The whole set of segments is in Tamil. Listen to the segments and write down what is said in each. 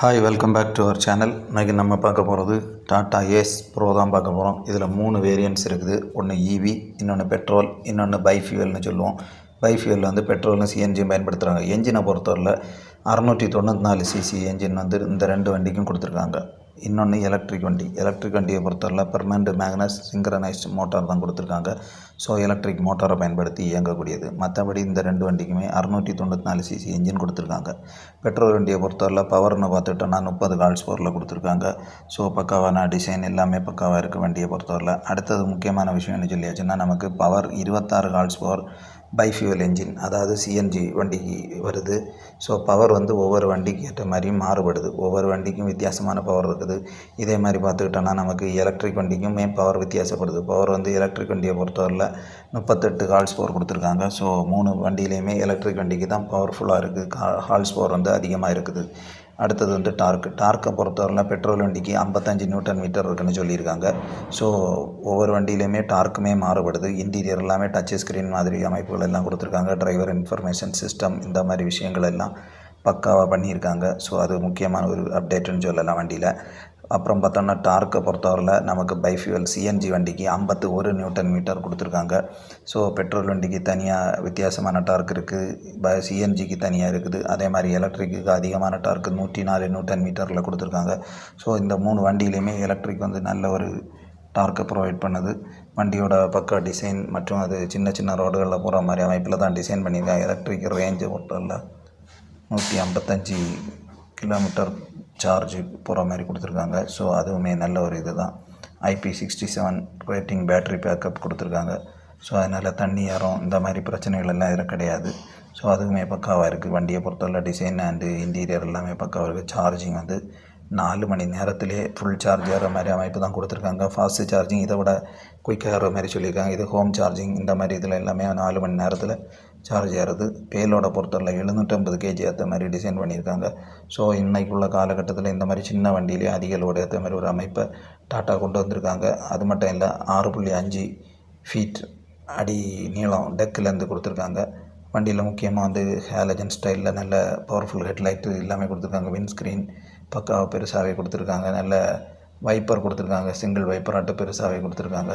Hi welcome back to our channel இன்றைக்கி நம்ம பார்க்க போகிறது டாடா ஏஸ் ப்ரோ தான் பார்க்க போகிறோம் இதில் மூணு வேரியன்ஸ் இருக்குது. ஒன்று இவி இன்னொன்று பெட்ரோல் இன்னொன்று பைஃபியூவல்னு சொல்லுவோம். பைஃபியூவல் வந்து பெட்ரோலும் சிஎன்ஜியும் பயன்படுத்துகிறாங்க என்ஜினை பொறுத்தவரையில் அறநூற்றி தொண்ணூற்றி நாலு சிசி என்ஜின் வந்து இந்த ரெண்டு வண்டிக்கும் கொடுத்துருக்காங்க. இன்னொன்று எலக்ட்ரிக் வண்டி. எலக்ட்ரிக் வண்டியை பொறுத்தவரையில் பெர்மனண்ட் மேக்னஸ் சிங்க்ரனைஸ்ட் மோட்டார் தான் கொடுத்துருக்காங்க. ஸோ எலக்ட்ரிக் மோட்டாரை பயன்படுத்தி இயங்கக்கூடியது. மற்றபடி இந்த ரெண்டு வண்டிக்குமே அறுநூற்றி தொண்ணூற்றி நாலு சிசி என்ஜின் கொடுத்துருக்காங்க. பெட்ரோல் வண்டியை பொறுத்தவரையில் பவர்னு பார்த்துட்டோன்னா முப்பது கால்ஸ் பவரில் கொடுத்துருக்காங்க. ஸோ பக்காவான டிசைன் எல்லாமே பக்காவாக இருக்குது வண்டியை பொறுத்தவரையில். அடுத்தது முக்கியமான விஷயம் என்ன சொல்லியாச்சுன்னா நமக்கு பவர் இருபத்தாறு கால்ஸ் பவர் பைஃபியூவல் என்ஜின் அதாவது சிஎன்ஜி வண்டிக்கு வருது. ஸோ பவர் வந்து ஒவ்வொரு வண்டிக்கு ஏற்ற மாதிரியும் மாறுபடுது. ஒவ்வொரு வண்டிக்கும் வித்தியாசமான பவர் இருக்குது. இதே மாதிரி பார்த்துக்கிட்டோன்னா நமக்கு எலக்ட்ரிக் வண்டிக்குமே பவர் வித்தியாசப்படுது. பவர் வந்து எலக்ட்ரிக் வண்டியை பொறுத்தவரையில் முப்பத்தெட்டு ஹால்ஸ் பவர் கொடுத்துருக்காங்க. ஸோ மூணு வண்டியிலையுமே எலக்ட்ரிக் வண்டிக்கு தான் பவர்ஃபுல்லாக இருக்குது. ஹால்ஸ் பவர் வந்து அதிகமாக இருக்குது. அடுத்தது வந்து டார்க். டார்க்கை பொறுத்தவரையில் பெட்ரோல் வண்டிக்கு ஐம்பத்தஞ்சு நியூட்டன் மீட்டர் இருக்குன்னு சொல்லியிருக்காங்க. ஸோ ஒவ்வொரு வண்டியிலையுமே டார்க்குமே மாறுபடுது. இன்டீரியர் எல்லாமே டச் ஸ்க்ரீன் மாதிரி அமைப்புகள் எல்லாம் கொடுத்துருக்காங்க. டிரைவர் இன்ஃபர்மேஷன் சிஸ்டம் இந்த மாதிரி விஷயங்கள் எல்லாம் பக்காவாக பண்ணியிருக்காங்க. ஸோ அது முக்கியமான ஒரு அப்டேட்டுன்னு சொல்லலாம் வண்டியில். அப்புறம் பார்த்தோன்னா டார்க்கை பொறுத்தவரையில் நமக்கு பைஃபியூவல் சிஎன்ஜி வண்டிக்கு ஐம்பத்து ஒரு நியூட்டன் மீட்டர் கொடுத்துருக்காங்க. ஸோ பெட்ரோல் வண்டிக்கு தனியாக வித்தியாசமான டார்க் இருக்குது ப சிஎன்ஜிக்கு தனியாக இருக்குது. அதே மாதிரி எலக்ட்ரிக்கு அதிகமான டார்க் நூற்றி நாலு நியூட்டன் மீட்டரில் கொடுத்துருக்காங்க. ஸோ இந்த மூணு வண்டியிலையுமே எலக்ட்ரிக் வந்து நல்ல ஒரு டார்க்கை ப்ரொவைட் பண்ணுது. வண்டியோட பக்க டிசைன் மற்றும் அது சின்ன சின்ன ரோடுகளில் போகிற மாதிரி அமைப்பில் தான் டிசைன் பண்ணியிருக்காங்க. எலக்ட்ரிக் ரேஞ்சு பொறுத்தவரையில் நூற்றி ஐம்பத்தஞ்சு கிலோமீட்டர் சார்ஜ் போகிற மாதிரி கொடுத்துருக்காங்க. ஸோ அதுவுமே நல்ல ஒரு இது தான் IP sixty seven rating battery backup கொடுத்துருக்காங்க. ஸோ அதனால் தண்ணி ஏறும் இந்த மாதிரி பிரச்சனைகள் எல்லாம் இதில் கிடையாது. ஸோ அதுவுமே பக்காவாக இருக்குது வண்டியை பொறுத்தவரை டிசைன் அண்டு இன்டீரியர் எல்லாமே பக்காவாக இருக்குது சார்ஜிங் வந்து நாலு மணி நேரத்திலே ஃபுல் சார்ஜ் ஏற மாதிரி அமைப்பு தான் கொடுத்துருக்காங்க ஃபாஸ்ட்டு சார்ஜிங் இதை விட குயிக்காக மாதிரி சொல்லியிருக்காங்க இது ஹோம் சார்ஜிங் இந்த மாதிரி இதில் எல்லாமே நாலு மணி நேரத்தில் சார்ஜ் ஏறுது பேலோட பொறுத்தவரை எழுநூற்றம்பது கேஜி ஏற்ற மாதிரி டிசைன் பண்ணியிருக்காங்க ஸோ இன்றைக்குள்ள காலகட்டத்தில் இந்த மாதிரி சின்ன வண்டியிலே அதிக லோடு ஏற்ற மாதிரி ஒரு அமைப்பை டாட்டா கொண்டு வந்திருக்காங்க அது மட்டும் இல்லை ஆறு புள்ளி அஞ்சு ஃபீட் அடி நீளம் டெக்கிலேருந்து கொடுத்துருக்காங்க வண்டியில் முக்கியமாக வந்து ஹேலஜன் ஸ்டைலில் நல்ல பவர்ஃபுல் ஹெட்லைட்டு எல்லாமே கொடுத்துருக்காங்க விண்ட்ஸ்க்ரீன் பக்காவாக பெருசாகவே கொடுத்துருக்காங்க நல்ல வைப்பர் கொடுத்துருக்காங்க சிங்கிள் வைப்பர் ஆட்டு பெருசாகவே கொடுத்துருக்காங்க.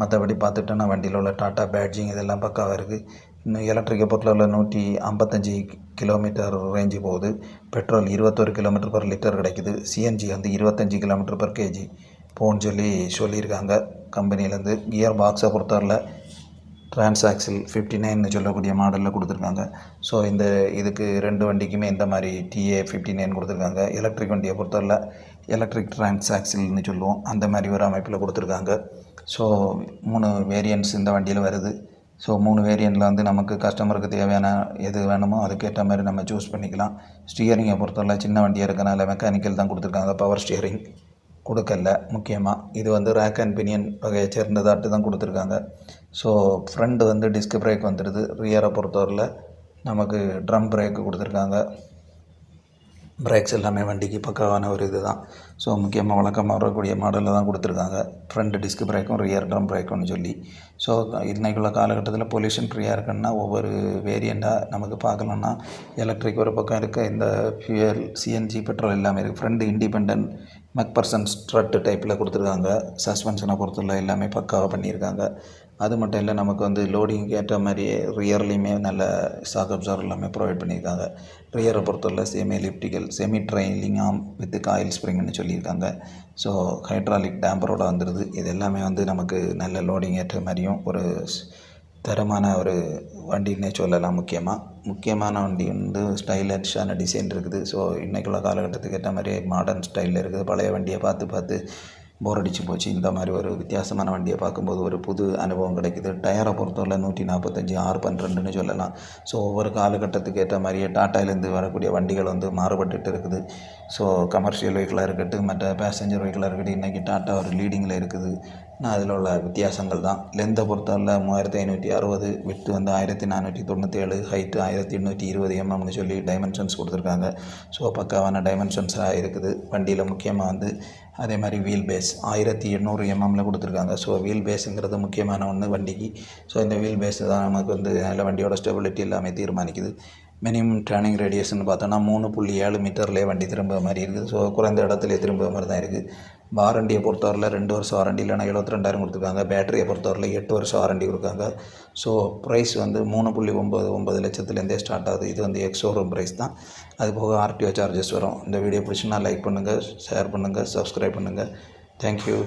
மற்றபடி பார்த்துட்டோன்னா வண்டியில் உள்ள டாட்டா பேட்ஜிங் இதெல்லாம் பக்காவாக இருக்குது இன்னும் எலக்ட்ரிக்கை உள்ள நூற்றி ஐம்பத்தஞ்சு கிலோமீட்டர் ரேஞ்சு போகுது. பெட்ரோல் இருபத்தொரு கிலோமீட்டர் பர் லிட்டர் கிடைக்குது. சிஎன்ஜி வந்து இருபத்தஞ்சி கிலோமீட்டர் பர் கேஜி போன்னு சொல்லி சொல்லியிருக்காங்க. கம்பெனிலேருந்து கியர் பாக்ஸை பொறுத்தவரையில் டிரான்சாக்சில் ஃபிஃப்டி நைன்னு சொல்லக்கூடிய மாடலில் கொடுத்துருக்காங்க. ஸோ இந்த இதுக்கு ரெண்டு வண்டிக்குமே இந்த மாதிரி டிஏ ஃபிஃப்டி நைன் கொடுத்துருக்காங்க. எலக்ட்ரிக் வண்டியை பொறுத்தவரையில் எலக்ட்ரிக் டிரான்சாக்சில்னு சொல்லுவோம். அந்த மாதிரி ஒரு அமைப்பில் கொடுத்துருக்காங்க. ஸோ மூணு வேரியன்ஸ் இந்த வண்டியில் வருது. ஸோ மூணு வேரியண்ட்டில் வந்து நமக்கு கஸ்டமருக்கு தேவையான எது வேணுமோ அதுக்கேற்ற மாதிரி நம்ம சூஸ் பண்ணிக்கலாம். ஸ்டியரிங்கை பொறுத்தவரை சின்ன வண்டியாக இருக்கனால மெக்கானிக்கல் தான் கொடுத்துருக்காங்க. பவர் ஸ்டியரிங் கொடுக்கல முக்கியமாக இது வந்து ரேக் அண்ட் பினியன் வகையை சேர்ந்ததாட்டு தான் கொடுத்துருக்காங்க. ஸோ ஃப்ரண்ட் வந்து டிஸ்க் பிரேக் வந்துடுது ரியரை பொறுத்தவரையில் நமக்கு ட்ரம் பிரேக்கு கொடுத்துருக்காங்க. பிரேக்ஸ் எல்லாமே வண்டிக்கு பக்காவான ஒரு இது தான் ஸோ முக்கியமாக வழக்கமாக வரக்கூடிய மாடலில் தான் கொடுத்துருக்காங்க. ஃப்ரண்ட் டிஸ்க் பிரேக்கும் ரியர் ட்ரம் பிரேக்கும்னு சொல்லி. ஸோ இன்றைக்குள்ள காலகட்டத்தில் பொல்யூஷன் ஃப்ரீயாக இருக்குன்னா ஒவ்வொரு வேரியண்ட்டாக நமக்கு பார்க்கலன்னா எலக்ட்ரிக் ஒரு பக்கம் இருக்குது இந்த ஃபியூயல் சிஎன்ஜி பெட்ரோல் எல்லாமே இருக்குது ஃப்ரண்ட் இண்டிபெண்ட் மெக்பர்சன் ஸ்ட்ரட்டு டைப்பில் கொடுத்துருக்காங்க. சஸ்பென்ஷனை பொறுத்துள்ள எல்லாமே பக்காவாக பண்ணியிருக்காங்க. அது மட்டும் இல்லை நமக்கு வந்து லோடிங் ஏற்ற மாதிரி ரியர்லேயுமே நல்ல ஷாக் அப்சர் எல்லாமே ப்ரொவைட் பண்ணியிருக்காங்க. ரியரை பொறுத்தவரை semi elliptical semi trailing arm with coil ஸ்ப்ரிங்னு சொல்லியிருக்காங்க. ஸோ ஹைட்ராலிக் டேம்பரோட வந்துடுது இது எல்லாமே வந்து நமக்கு நல்ல லோடிங் ஏற்ற மாதிரியும் ஒரு தரமான ஒரு வண்டின்னே சொல்லலாம் முக்கியமாக முக்கியமான வண்டி வந்து ஸ்டைலிஷான டிசைன் இருக்குது. ஸோ இன்றைக்குள்ள காலகட்டத்துக்கு ஏற்ற மாதிரி மாடர்ன் ஸ்டைலில் இருக்குது. பழைய வண்டியை பார்த்து பார்த்து போர் அடிச்சு போச்சு. இந்த மாதிரி ஒரு வித்தியாசமான வண்டியை பார்க்கும்போது ஒரு புது அனுபவம் கிடைக்குது. டயரை பொறுத்தவரை நூற்றி நாற்பத்தஞ்சு ஆறு பன்னிரெண்டுன்னு சொல்லலாம். ஸோ ஒவ்வொரு காலகட்டத்துக்கு ஏற்ற மாதிரியே டாட்டாலேருந்து வரக்கூடிய வண்டிகள் வந்து மாறுபட்டுட்டு இருக்குது. ஸோ கமர்ஷியல் வெஹிக்கிளாக இருக்கட்டும் மற்ற பேசஞ்சர் வெஹிக்கிளாக இருக்கட்டும் இன்றைக்கி டாட்டா ஒரு லீடிங்கில் இருக்குது. நான் அதில் உள்ள வித்தியாசங்கள் தான். லெந்தை பொறுத்தவரை மூவாயிரத்தி ஐநூற்றி அறுபது விட்டு வந்து ஆயிரத்தி நானூற்றி தொண்ணூற்றேழு ஹைட்டு ஆயிரத்தி எண்ணூற்றி இருபது எம்எம்னு சொல்லி டைமென்ஷன்ஸ் கொடுத்துருக்காங்க. ஸோ பக்காவான டைமென்ஷன்ஸாக இருக்குது. வண்டியில் முக்கியமாக வந்து அதே மாதிரி வீல் பேஸ் ஆயிரத்தி எண்ணூறு எம்எம்மில் கொடுத்துருக்காங்க. ஸோ வீல் பேஸுங்கிறது முக்கியமான ஒன்று வண்டிக்கு. ஸோ இந்த வீல் பேஸ் தான் நமக்கு வந்து நல்ல வண்டியோட ஸ்டெபிலிட்டி எல்லாமே தீர்மானிக்குது. மினிமம் டேர்னிங் ரேடியஸ்ன்னு பார்த்தோன்னா மூணு புள்ளி ஏழு மீட்டர்லேயே வண்டி திரும்ப மாதிரி இருக்குது. ஸோ குறைந்த இடத்துல திரும்ப மாதிரி தான் இருக்குது. வாரண்டியை பொறுத்தவரையில் ரெண்டு வருஷம் வாரண்டி இல்லைனா எழுபத்தி ரெண்டாயிரம் கொடுத்துருக்காங்க. பேட்டரியை பொறுத்தவரையில் எட்டு வருஷம் வாரண்டி கொடுக்காங்க. ஸோ ப்ரைஸ் வந்து மூணு புள்ளி ஒம்பது ஒம்பது லட்சத்துலேருந்தே ஸ்டார்ட் ஆகுது. இது வந்து எக்ஸ் ஷோரூம் ப்ரைஸ் தான். அது போக ஆர்டிஓ சார்ஜஸ் வரும். இந்த வீடியோ பிடிச்சுன்னா லைக் பண்ணுங்கள் ஷேர் பண்ணுங்கள் சப்ஸ்கிரைப் பண்ணுங்கள் தேங்க்யூ